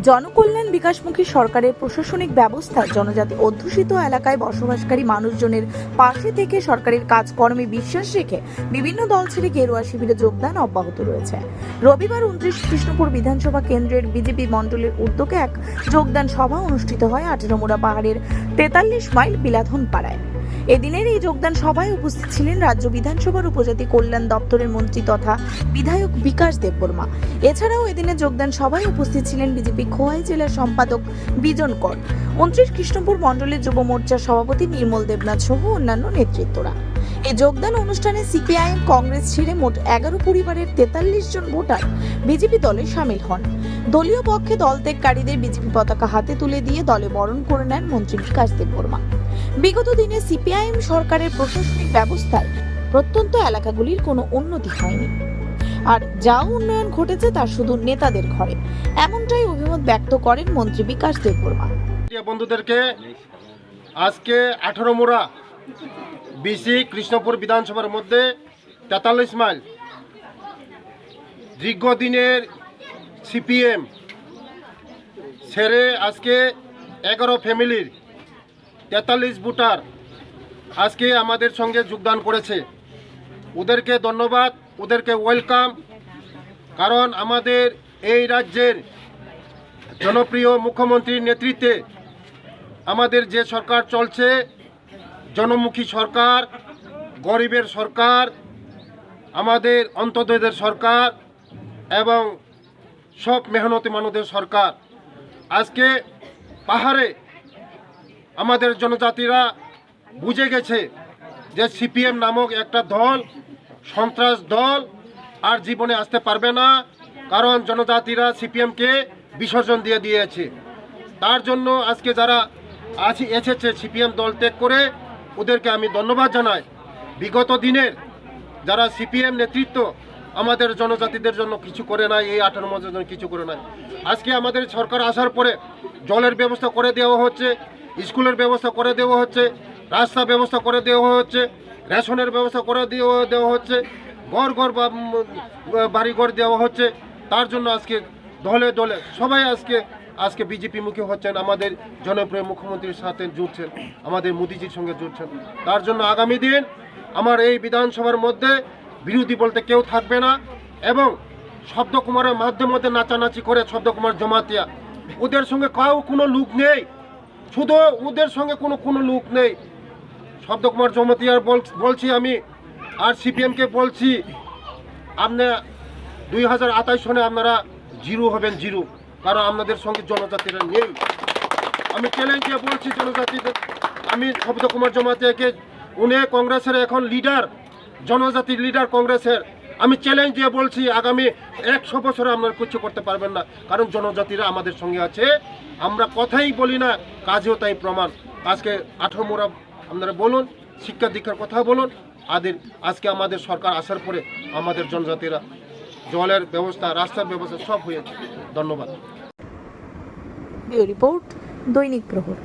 জনকল্যাণ বিকাশমুখী সরকারের প্রশাসনিক ব্যবস্থা জনজাতি অধ্যুষিত এলাকায় বসবাসকারী মানুষজনের পাশে থেকে সরকারের কাজকর্মে বিশ্বাস রেখে বিভিন্ন দল ছেড়ে গেরুয়া শিবিরে যোগদান অব্যাহত রয়েছে। রবিবার উনত্রিশ কৃষ্ণপুর বিধানসভা কেন্দ্রের বিজেপি মণ্ডলের উদ্যোগে এক যোগদান সভা অনুষ্ঠিত হয় আঠেরোমুড়া পাহাড়ের তেতাল্লিশ মাইল বিলাধন পাড়ায় এদিনের এই যোগদান সভায় উপস্থিত ছিলেন রাজ্য বিধানসভার উপজাতি কল্যাণ দপ্তরের মন্ত্রী তথা বিধায়ক বিকাশ দেববর্মা। এছাড়াও এদিনে যোগদান সভায় উপস্থিত ছিলেন বিজেপি খোয়াই জেলার সম্পাদক বিজন কর। উনত্রিশ কৃষ্ণপুর মণ্ডলের যুব মোর্চার সভাপতি নির্মল দেবনাথ সহ অন্যান্য নেতৃত্বরা। এই যোগদান অনুষ্ঠানে সিপিআইএম কংগ্রেস ছেড়ে মোট এগারো পরিবারের তেতাল্লিশ জন ভোটার বিজেপি দলে সামিল হন। দলীয় পক্ষে দল ত্যাগকারীদের বিজেপি পতাকা হাতে তুলে দিয়ে দলে বরণ করে নেন মন্ত্রী বিকাশ দেববর্মা। বিগত দিনে সিপিআইএম সরকারের প্রশাসনিক ব্যবস্থায় প্রত্যন্ত এলাকাগুলির কোনো উন্নতি হয়নি। আর যা উন্নয়ন ঘটেছে তা শুধু নেতাদের ঘরে। এমনটাই অভিমত ব্যক্ত করেন মন্ত্রী বিকাশ দেববর্মা। বন্ধুদেরকে, আজকে আঠারো মোড়া বিসি কৃষ্ণপুর বিধানসভার মধ্যে তেতাল্লিশ মাইল দীর্ঘদিনের সিপিএম ছেড়ে আজকে এগারো ফ্যামিলির তেতাল্লিশ ভোটার আজকে আমাদের সঙ্গে যোগদান করেছে। ওদেরকে ধন্যবাদ, ওদেরকে ওয়েলকাম, কারণ আমাদের এই রাজ্যের জনপ্রিয় মুখ্যমন্ত্রীর নেতৃত্বে আমাদের যে সরকার চলছে, জনমুখী সরকার, গরিবের সরকার, আমাদের অন্তদয়দের সরকার এবং সব মেহনতি মানুষদের সরকার। আজকে পাহাড়ে আমাদের জনজাতিরা বুঝে গেছে যে সিপিএম নামক একটা দল, সন্ত্রাস দল আর জীবনে আসতে পারবে না, কারণ জনজাতিরা সিপিএমকে বিসর্জন দিয়ে দিয়েছে। তার জন্য আজকে যারা আছে, এসেছে সিপিএম দল ত্যাগ করে, ওদেরকে আমি ধন্যবাদ জানাই। বিগত দিনের যারা সিপিএম নেতৃত্ব, আমাদের জনজাতিদের জন্য কিছু করে নাই, এই আঠারো মাসের জন্য কিছু করে নাই। আজকে আমাদের সরকার আসার পরে জলের ব্যবস্থা করে দেওয়া হচ্ছে। স্কুলের ব্যবস্থা করে দেওয়া হচ্ছে রাস্তা ব্যবস্থা করে দেওয়া হচ্ছে রেশনের ব্যবস্থা করে দেওয়া দেওয়া হচ্ছে ঘর ঘর বা উম, বাড়ি ঘর দেওয়া হচ্ছে। তার জন্য আজকে দলে দলে সবাই আজকে আজকে বিজেপি মুখী হচ্ছেন আমাদের জনপ্রিয় মুখ্যমন্ত্রীর সাথে জুড়ছেন আমাদের মোদিজির সঙ্গে জুড়ছেন। তার জন্য আগামী দিন আমার এই বিধানসভার মধ্যে বিরোধী বলতে কেউ থাকবে না এবং শব্দকুমারের মাধ্যমে নাচানাচি করে শব্দকুমার জমাতিয়া ওদের সঙ্গে কাউ কোনো লুক নেই। শুধু ওদের সঙ্গে কোনো কোনো লুক নেই। শব্দকুমার জমাতিয়ার বল- বলছি আমি, আর সিপিএমকে বলছি, আপনি দুই হাজার আঠাইশ সনে আপনারা জিরো হবেন, জিরো। কারণ আপনাদের সঙ্গে জনজাতিরা নেই। আমি চ্যালেঞ্জ বলছি জনজাতিদের, আমি শব্দকুমার জমাতিয়াকে উনি কংগ্রেসের এখন লিডার জনজাতির লিডার কংগ্রেসের। আমি চ্যালেঞ্জ দিয়ে বলছি, আগামী একশো বছরে আপনারা কিছু করতে পারবেন না। কারণ জনজাতিরা আমাদের সঙ্গে আছে। আমরা কথাই বলি না, কাজেও তাই প্রমাণ। আজকে আঠারো মোড়া আপনারা বলুন, শিক্ষা দীক্ষার কথা বলুন, আদের আজকে আমাদের সরকার আসার পরে আমাদের জনজাতিরা জলের ব্যবস্থা, রাস্তার ব্যবস্থা সব হয়েছে। ধন্যবাদ। রিপোর্ট দৈনিক প্রহর।